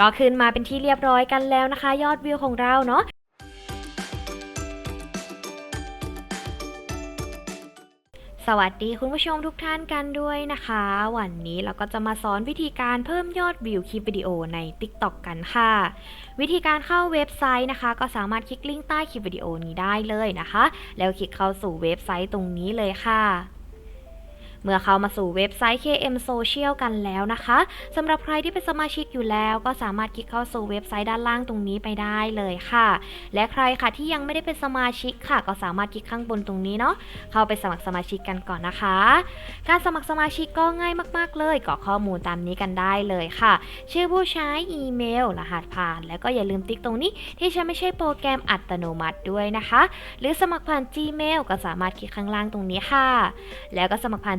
ก็ขึ้นมาเป็นที่เรียบร้อยกันแล้วนะคะ ยอดวิวของเราเนาะสวัสดีคุณผู้ชมทุกท่านกันด้วยนะคะ วันนี้เราก็จะมาสอนวิธีการเพิ่มยอดวิวคลิปวิดีโอใน TikTok กันค่ะ วิธีการเข้าเว็บไซต์นะคะ ก็สามารถคลิกลิงก์ใต้คลิปวิดีโอนี้ได้เลยนะคะ แล้วคลิกเข้าสู่เว็บไซต์ตรงนี้เลยค่ะ เมื่อเข้ามาสู่เว็บไซต์ KM Social กันแล้วนะคะสำหรับใครที่เป็นสมาชิกอยู่แล้ว ก็สามารถคลิกเข้าสู่เว็บไซต์ด้านล่างตรงนี้ไปได้เลยค่ะ และใครค่ะที่ยังไม่ได้เป็นสมาชิกค่ะ ก็สามารถคลิกข้างบนตรงนี้เนาะเข้าไปสมัครสมาชิกกันก่อนนะคะ การสมัครสมาชิกก็ง่ายมาก ๆ เลยกรอกข้อมูลตามนี้กันได้เลยค่ะ ชื่อผู้ใช้อีเมล รหัสผ่าน แล้วก็อย่าลืมติ๊กตรงนี้ ที่ฉันไม่ใช่โปรแกรมอัตโนมัติด้วยนะคะ หรือสมัครผ่าน Gmail ก็สามารถคลิกข้างล่างตรงนี้ค่ะ แล้วก็สมัครผ่าน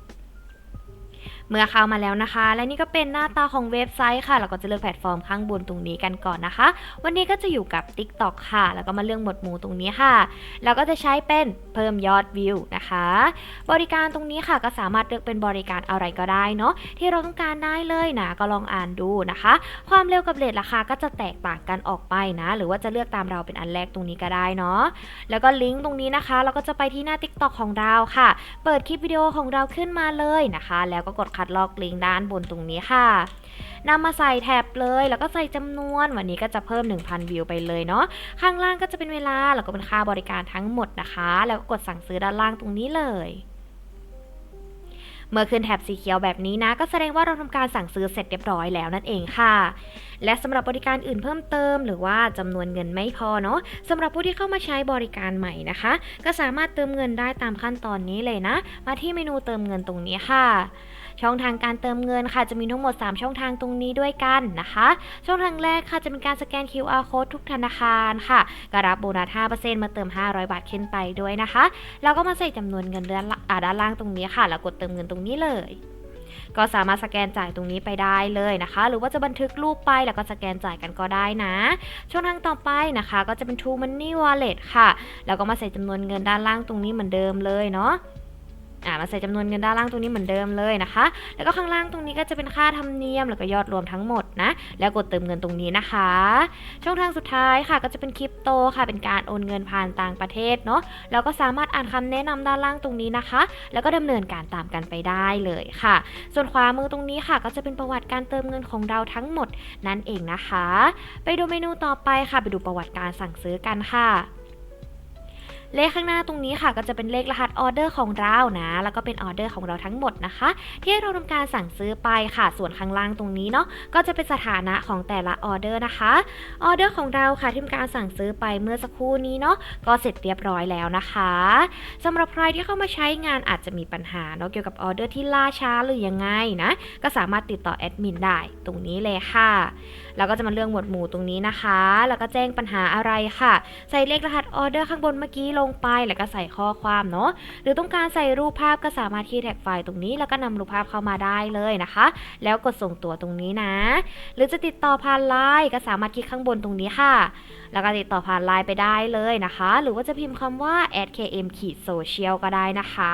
เมื่อเข้ามาแล้วนะคะ และนี่ก็เป็นหน้าตาของเว็บไซต์ค่ะ เราก็จะเลือกแพลตฟอร์มข้างบนตรงนี้กันก่อนนะคะ วันนี้ก็จะอยู่กับ TikTok ค่ะ แล้วก็มาเลือกหมวดหมู่ตรงนี้ค่ะแล้วก็จะใช้เป็นเพิ่มยอดวิวนะคะ บริการตรงนี้ค่ะก็สามารถเลือกเป็นบริการอะไรก็ได้เนาะที่เราต้องการได้เลยนะก็ลองอ่านดูนะคะ ความเร็วกับเรทราคาก็จะแตกต่างกันออกไปนะ หรือว่าจะเลือกตามเราเป็นอันแรกตรงนี้ก็ได้เนาะแล้วก็ลิงก์ตรงนี้นะคะ เราก็จะไปที่หน้า TikTok ของเราค่ะ เปิดคลิปวิดีโอของเราขึ้นมาเลยนะคะ แล้วก็กดคดลอกลิงก์ด้านบนตรงนี้ค่ะนำมาใส่แท็บเลยแล้วก็ใส่จำนวน วันนี้ก็จะเพิ่ม 1,000 วิวไปเลยเนาะข้างล่างก็จะเป็นเวลาแล้วก็เป็นค่าบริการทั้งหมดนะคะ แล้วก็กดสั่งซื้อด้านล่างตรงนี้เลยเมื่อขึ้นแถบสีเขียวแบบนี้นะ ก็แสดงว่าเราทำการสั่งซื้อเสร็จเรียบร้อยแล้วนั่นเองค่ะ และสำหรับบริการอื่นเพิ่มเติม หรือว่าจำนวนเงินไม่พอเนาะสำหรับผู้ที่เข้ามาใช้บริการใหม่นะคะ ก็สามารถเติมเงินได้ตามขั้นตอนนี้เลยนะ มาที่เมนูเติมเงินตรงนี้ค่ะ ช่องทางการเติมเงินค่ะจะมีทั้งหมด 3 ช่องทางตรงนี้ด้วยกันนะคะ ช่องทางแรกค่ะจะเป็นการสแกน QR code ทุกธนาคารค่ะก็รับโบนัส 5%มาเติม 500 บาทขึ้นไปด้วยนะคะแล้วก็มาใส่จำนวนเงินด้านล่างตรงนี้ค่ะ แล้วกดเติมเงินตรงนี้เลยก็สามารถสแกนจ่ายตรงนี้ไปได้เลยนะคะ หรือว่าจะบันทึกรูปไปแล้วก็สแกนจ่ายกันก็ได้นะ ช่องทางต่อไปนะคะ ก็จะเป็น True Money Wallet ค่ะ แล้วก็มาใส่จำนวนเงินด้านล่างตรงนี้เหมือนเดิมเลยเนาะ อ่ามาใส่จำนวนเงินด้านล่างตรงนี้เหมือนเดิมเลยนะคะ แล้วก็ข้างล่างตรงนี้ก็จะเป็นค่าธรรมเนียมแล้วก็ยอดรวมทั้งหมดนะ แล้วกดเติมเงินตรงนี้นะคะ ช่องทางสุดท้ายค่ะก็จะเป็นคริปโตค่ะ เป็นการโอนเงินผ่านต่างประเทศเนาะแล้วก็สามารถอ่านคำแนะนำด้านล่างตรงนี้นะคะ แล้วก็ดำเนินการตามกันไปได้เลยค่ะ ส่วนขวามือตรงนี้ค่ะ ก็จะเป็นประวัติการเติมเงินของเราทั้งหมดนั่นเองนะคะ ไปดูเมนูต่อไปค่ะ ไปดูประวัติการสั่งซื้อกันค่ะ เลขข้างหน้าตรงนี้ค่ะ ก็จะเป็นเลขรหัสออเดอร์ของเรานะ แล้วก็เป็นออเดอร์ของเราทั้งหมดนะคะ ที่เราทำการสั่งซื้อไปค่ะ ส่วนข้างล่างตรงนี้เนาะก็จะเป็นสถานะของแต่ละออเดอร์นะคะออเดอร์ของเราค่ะที่ทำการสั่งซื้อไปเมื่อสักครู่นี้เนาะก็เสร็จเรียบร้อยแล้วนะคะสำหรับใครที่เข้ามาใช้งานอาจจะมีปัญหาเนาะเกี่ยวกับออเดอร์ที่ล่าช้าหรือยังไงนะก็สามารถติดต่อแอดมินได้ตรงนี้เลยค่ะแล้วก็จะมาเลือกหมวดหมู่ตรงนี้นะคะ แล้วก็แจ้งปัญหาอะไรค่ะ ใส่เลขรหัสออเดอร์ข้างบนเมื่อกี้ลงไปแล้วก็ใส่ข้อความเนาะหรือต้องการใส่รูปภาพก็สามารถที่แท็กไฟล์ตรงนี้ แล้วก็นำรูปภาพเข้ามาได้เลยนะคะ แล้วกดส่งตัวตรงนี้นะ หรือจะติดต่อผ่านไลน์ก็สามารถคลิกข้างบนตรงนี้ค่ะ แล้วก็ติดต่อผ่านไลน์ไปได้เลยนะคะ หรือว่าจะพิมพ์คำว่า @km ขีด social ก็ได้นะคะ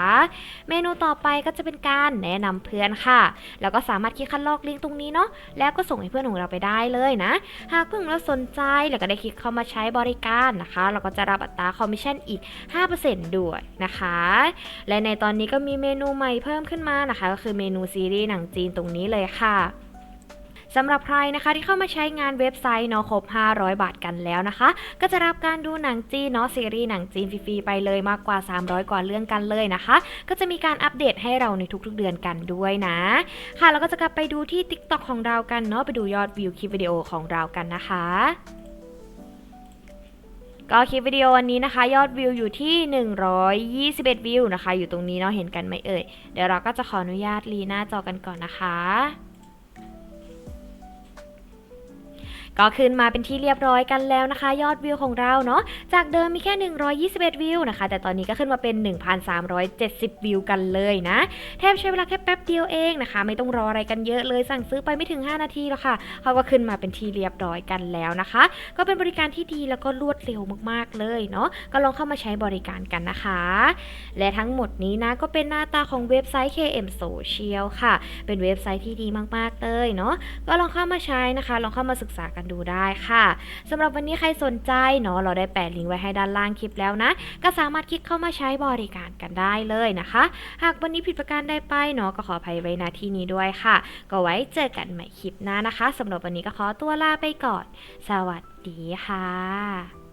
เมนูต่อไปก็จะเป็นการแนะนำเพื่อนค่ะ แล้วก็สามารถคลิกคัดลอกลิงก์ตรงนี้เนาะแล้วก็ส่งให้เพื่อนของเราไปได้เลยนะ หากเพื่อนของเราสนใจแล้วก็ได้คลิกเข้ามาใช้บริการนะคะ เราก็จะรับอัตราคอมมิชชั่นอีก 5%ด้วยนะคะ และในตอนนี้ก็มีเมนูใหม่เพิ่มขึ้นมานะคะ ก็คือเมนูซีรีส์หนังจีนตรงนี้เลยค่ะ สำหรับใครนะคะที่เข้ามาใช้งานเว็บไซต์เนาะครบ 500 บาทกันแล้วนะคะ ก็จะรับการดูหนังจีนเนาะซีรีส์หนังจีนฟรีๆไปเลยมากกว่า 300 กว่าเรื่องกันเลยนะคะ ก็จะมีการอัปเดตให้เราในทุกๆเดือนกันด้วยนะ ค่ะแล้วก็จะกลับไปดูที่ TikTok ของเรากันเนาะไปดูยอดวิวคลิปวิดีโอของเรากันนะคะก็คลิปวิดีโอวันนี้นะคะ ยอดวิวอยู่ที่ 121 วิวนะคะ อยู่ตรงนี้เนาะเห็นกันไหมเอ่ย เดี๋ยวเราก็จะขออนุญาตรีหน้าจอกันก่อนนะคะ ก็ขึ้นมาเป็นที่เรียบร้อยกันแล้วนะคะ ยอดวิวของเราเนาะจากเดิมมีแค่ 121 วิวนะคะ แต่ตอนนี้ก็ขึ้นมาเป็น 1,370 วิวกันเลยนะแทบใช้เวลาแค่แป๊บเดียวเองนะคะ ไม่ต้องรออะไรกันเยอะเลยสั่งซื้อไปไม่ถึง 5 นาทีแล้วค่ะเขาก็ขึ้นมาเป็นที่เรียบร้อยกันแล้วนะคะ ก็เป็นบริการที่ดีแล้วก็รวดเร็วมากๆเลยเนาะก็ลองเข้ามาใช้บริการกันนะคะ และทั้งหมดนี้นะก็เป็นหน้าตาของเว็บไซต์ KM Social ค่ะ เป็นเว็บไซต์ที่ดีมากๆเลยเนาะก็ลองเข้ามาใช้นะคะ ลองเข้ามาศึกษากันดูได้ค่ะสำหรับวันนี้ใครสนใจเนาะเราได้แปะลิงก์ไว้ให้ด้านล่างคลิปแล้วนะ ก็สามารถคลิกเข้ามาใช้บริการกันได้เลยนะคะ หากวันนี้ผิดประการใดไปเนาะก็ขออภัยไว้ณที่นี้ด้วยค่ะ ก็ไว้เจอกันใหม่คลิปหน้านะคะสำหรับวันนี้ก็ขอตัวลาไปก่อน สวัสดีค่ะ